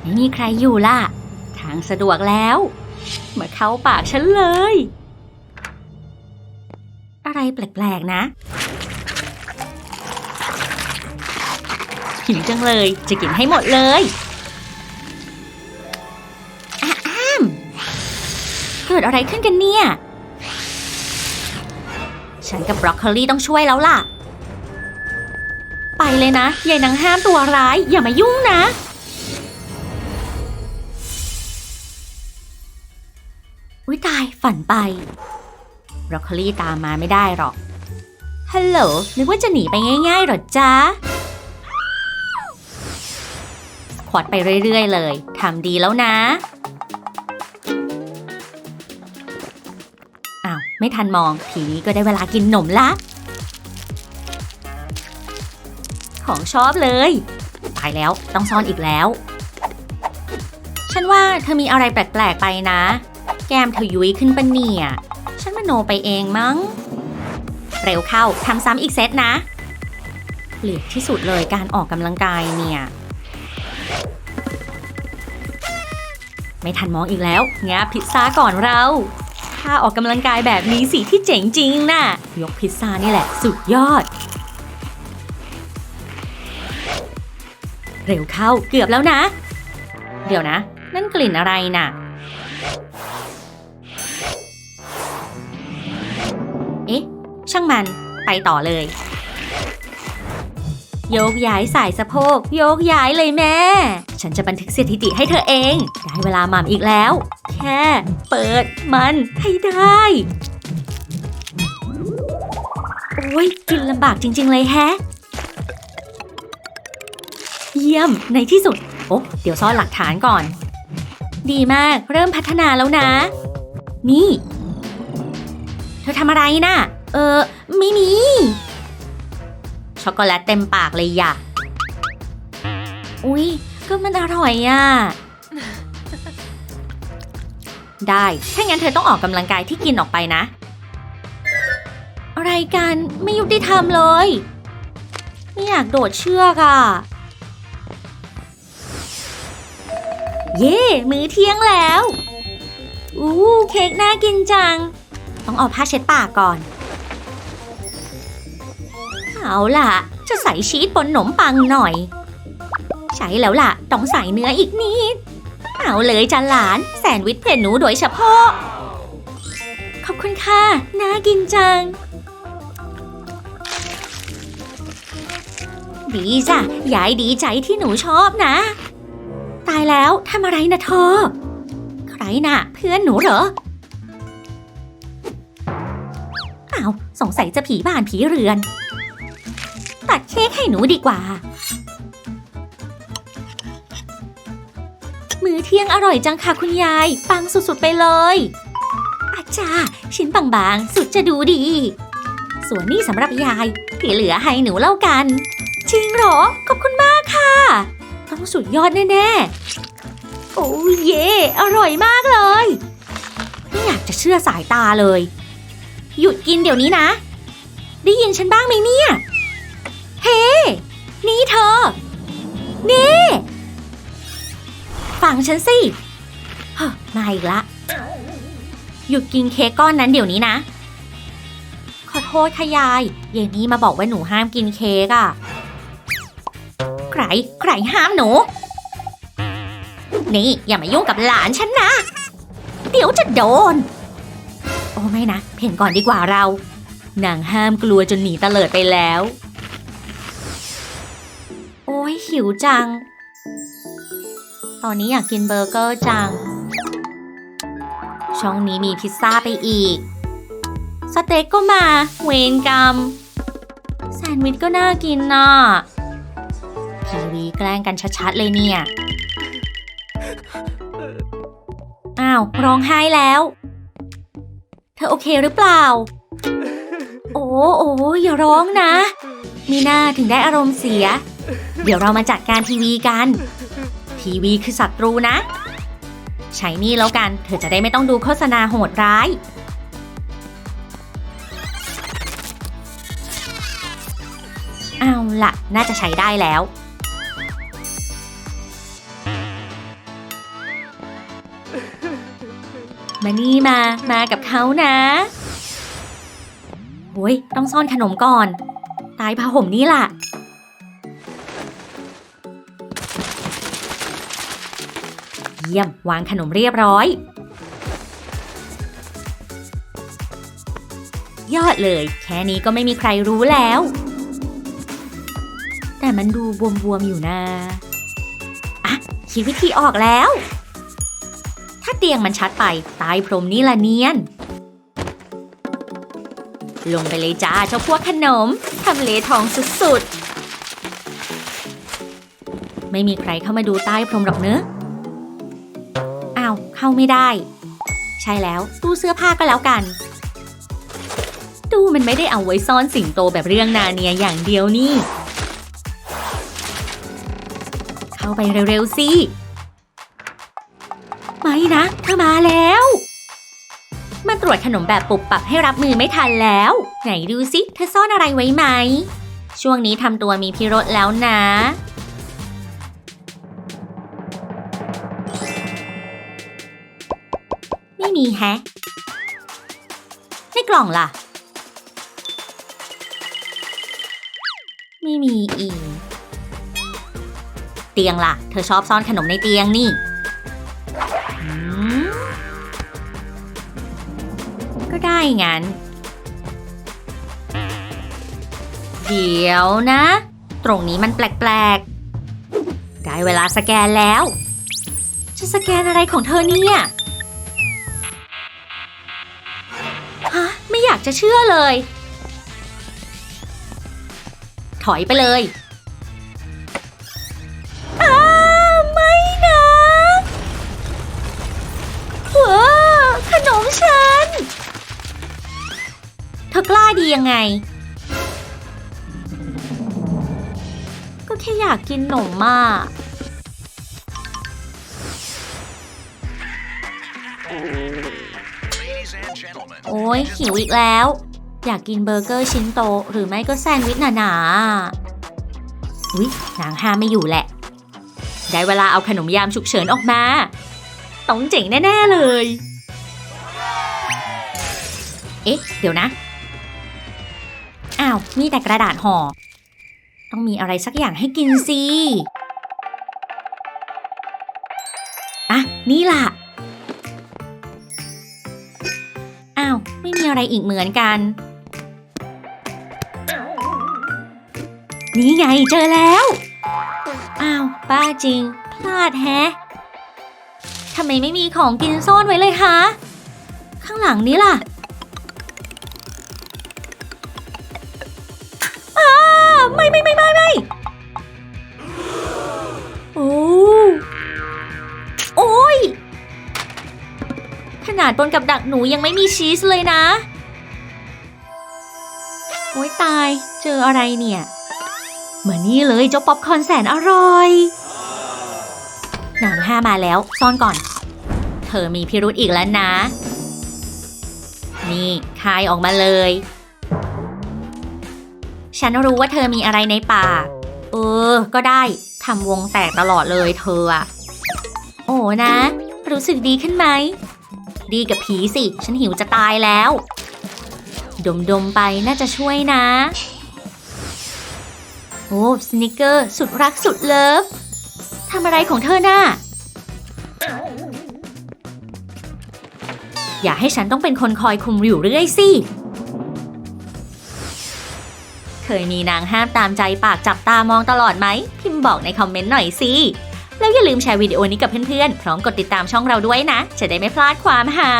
ไม่มีใครอยู่ล่ะ ทางสะดวกแล้ว มาเข้าปากฉันเลย อะไรแปลกๆนะหิวจังเลยจะกินให้หมดเลยอะอ้ามเกิดอะไรขึ้นกันเนี่ย ฉันกับบรอกโคลีต้องช่วยแล้วล่ะ เลยนะยายนางห้ามตัวร้าย อย่ามายุ่งนะ อุ้ยตายฝันไปบรอกโคลีตามมาไม่ได้หรอก ฮัลโหลนึกว่าจะหนีไปง่ายๆหรอจ๊ะขวดไปเรื่อยๆเลยทำดีแล้วนะอ้าวไม่ทันมอง ทีนี้ก็ได้เวลากินหนมละ ของชอบเลย ตายแล้วต้องซ่อนอีกแล้ว ฉันว่าเธอมีอะไรแปลกๆไปนะ แก้มเธอยุ้ยขึ้นปะเนี่ย ฉันมโนไปเองมั้ง เร็วเข้าทำซ้ำอีกเซตนะเกลียดที่สุดเลยการออกกำลังกายเนี่ย ไม่ทันมองอีกแล้วงาพิซซ่าก่อนเราถ้าออกกำลังกายแบบนี้สิที่เจ๋งจริงน่ะ ยกพิซซ่านี่แหละ สุดยอด เร็วเข้าเกือบแล้วนะ เดี๋ยวนะ นั่นกลิ่นอะไรน่ะ เอ๊ะ ช่างมันไปต่อเลย โยกย้ายสายสะโพก โยกย้ายเลยแม่ ฉันจะบันทึกสถิติให้เธอเอง ได้เวลาหม่ำอีกแล้ว แค่เปิดมันให้ได้โอ้ยกินลำบากจริง ๆ เลยแฮะ เยี่ยมในที่สุด โอ้เดี๋ยวซ่อนหลักฐานก่อน ดีมากเริ่มพัฒนาแล้วนะ นี่ เธอทำอะไรน่ะ เออ ไม่มี ช็อกโกแลตเต็มปากเลยอย่ะ อุ๊ย ก็มันอร่อยอะ ได้ ถ้างั้นเธอต้องออกกำลังกายที่กินออกไปนะ อะไรกัน ไม่ยุติธรรมเลย ไม่อยากโดดเชือกอะ เย่มื้อเที่ยงแล้ว อู้เค้กน่ากินจัง ต้องเอาผ้าเช็ดปากก่อน เอาล่ะ จะใส่ชีสบนขนมปังหน่อย ใช่แล้วล่ะ ต้องใส่เนื้ออีกนิด เอาเลยจ้าหลานแซนด์วิชเพื่อนหนูโดยเฉพาะ ขอบคุณค่ะ น่ากินจัง ดีจ้ะยายดีใจที่หนูชอบนะายแล้วทำอะไรนะเธอ ใครน่ะ เพื่อนหนูเหรอ อ้าว สงสัยจะผีบ้านผีเรือน ตัดเค้กให้หนูดีกว่า มื้อเที่ยงอร่อยจังค่ะคุณยาย ปังสุดๆไปเลยอาจารย์ชิ้นบางๆ สุดจะดูดี ส่วนนี้สำหรับยาย ที่เหลือให้หนูเล่ากัน จริงเหรอ ขอบคุณมากค่ะ ต้องสุดยอดแน่ๆ โอ้เย่อร่อยมากเลย ไม่อยากจะเชื่อสายตาเลย หยุดกินเดี๋ยวนี้นะ ได้ยินฉันบ้างไหมเนี่ย เฮ้ นี่เธอ นี่ ฟังฉันสิเฮ้อมาอีกละ หยุดกินเค้กก้อนนั้นเดี๋ยวนี้นะ ขอโทษค่ะยายเย็นนี้มาบอกว่าหนูห้ามกินเค้กอะใคร ใครห้ามหนู นี่อย่ามายุ่งกับหลานฉันนะ เดี๋ยวจะโดน โอ้ไม่นะ เพ่นก่อนดีกว่าเรานางห้ามกลัวจนหนีเตลิดไปแล้ว โอ้ยหิวจัง ตอนนี้อยากกินเบอร์เกอร์จัง ช่องนี้มีพิซซ่าไปอีก สเต็กก็มา เวนกรรมแซนด์วิชก็น่ากินน่ะ ทีวีแกล้งกันชัดๆเลยเนี่ย อ้าว ร้องไห้แล้ว เธอโอเคหรือเปล่า โอ้โอ้อย่าร้องนะ มีหน้าถึงได้อารมณ์เสีย เดี๋ยวเรามาจัดการทีวีกัน ทีวีคือศัตรูนะ ใช้นี่แล้วกัน เธอจะได้ไม่ต้องดูโฆษณาโหดร้ายตเอาละน่าจะใช้ได้แล้ว มานี่มา มากับเขานะโอ้ยต้องซ่อนขนมก่อน ตายผ้าห่มนี่ล่ะ เยี่ยม วางขนมเรียบร้อย ยอดเลย แค่นี้ก็ไม่มีใครรู้แล้ว แต่มันดูบวมๆอยู่นะ อะ คิดวิธีออกแล้วาเตียงมันชัดไปใตายพรมนี่ละเนียน ลงไปเลยจ้าเจ้าพวกขนมทำเลทองสุดๆ ไม่มีใครเข้ามาดูใต้พรมหรอกเนอะอ้าวเข้าไม่ได้ ใช่แล้วตู้เสื้อผ้าก็แล้วกัน ตู้มันไม่ได้เอาไว้ซ่อนสิงโตแบบเรื่องนาเนียอย่างเดียวนี่ เข้าไปเร็วๆสิ มาตรวจขนมแบบปุบปับให้รับมือไม่ทันแล้ว ไหนดูสิเธอซ่อนอะไรไว้ไหม ช่วงนี้ทำตัวมีพิรสแล้วนะ ไม่มีแฮะในกล่องล่ะ ไม่มีอีก เตียงล่ะ เธอชอบซ่อนขนมในเตียงนี่ ได้งั้น เดี๋ยวนะ ตรงนี้มันแปลกๆ ได้เวลาสแกนแล้ว จะสแกนอะไรของเธอเนี่ยฮะไม่อยากจะเชื่อเลย ถอยไปเลย ยังไง ก็แค่อยากกินหนมมากโอ้ยหิวอีกแล้ว อยากกินเบอร์เกอร์ชิ้นโต หรือไม่ก็แซนด์วิชหนาๆอุ๊ยนางห้าไม่อยู่แหละ ได้เวลาเอาขนมยามฉุกเฉินออกมา ต้องเจ๋งแน่ ๆ เลย เอ๊ะ เดี๋ยวนะ อ้าว มีแต่กระดาษห่อ ต้องมีอะไรสักอย่างให้กินสิอะ นี่ล่ะ อ้าว ไม่มีอะไรอีกเหมือนกัน นี่ไงเจอแล้ว อ้าวป้าจริง พลาดแฮะทำไมไม่มีของกินซ่อนไว้เลยคะ ข้างหลังนี้ล่ะ ไม่ไม่ไม่ไม่ไม่โอ้โอ้ย ขนาดบนกับดักหนูยังไม่มีชีสเลยนะ โอ้ยตาย เจออะไรเนี่ยมือนนี่เลยเจ้าป๊อปคอนแสนอร่อยนังห้ามาแล้ว ซ่อนก่อน เธอมีพิรุธอีกแล้วนะ นี่คายออกมาเลย ฉันรู้ว่าเธอมีอะไรในปาก เออ ก็ได้ทำวงแตกตลอดเลยเธออะโอ้นะ รู้สึกดีขึ้นไหม ดีกับผีสิ ฉันหิวจะตายแล้ว ดมดมๆไปน่าจะช่วยนะ โอ้สนิเกอร์ สุดรักสุดเลิฟทำอะไรของเธอน่ะอย่าให้ฉันต้องเป็นคนคอยคุมอยู่เรื่อยสิ ยมีนางห้ามตามใจปากจับตามองตลอดไหม พิมพ์บอกในคอมเมนต์หน่อยสิ แล้วอย่าลืมแชร์วิดีโอนี้กับเพื่อนๆ พร้อมกดติดตามช่องเราด้วยนะ จะได้ไม่พลาดความฮา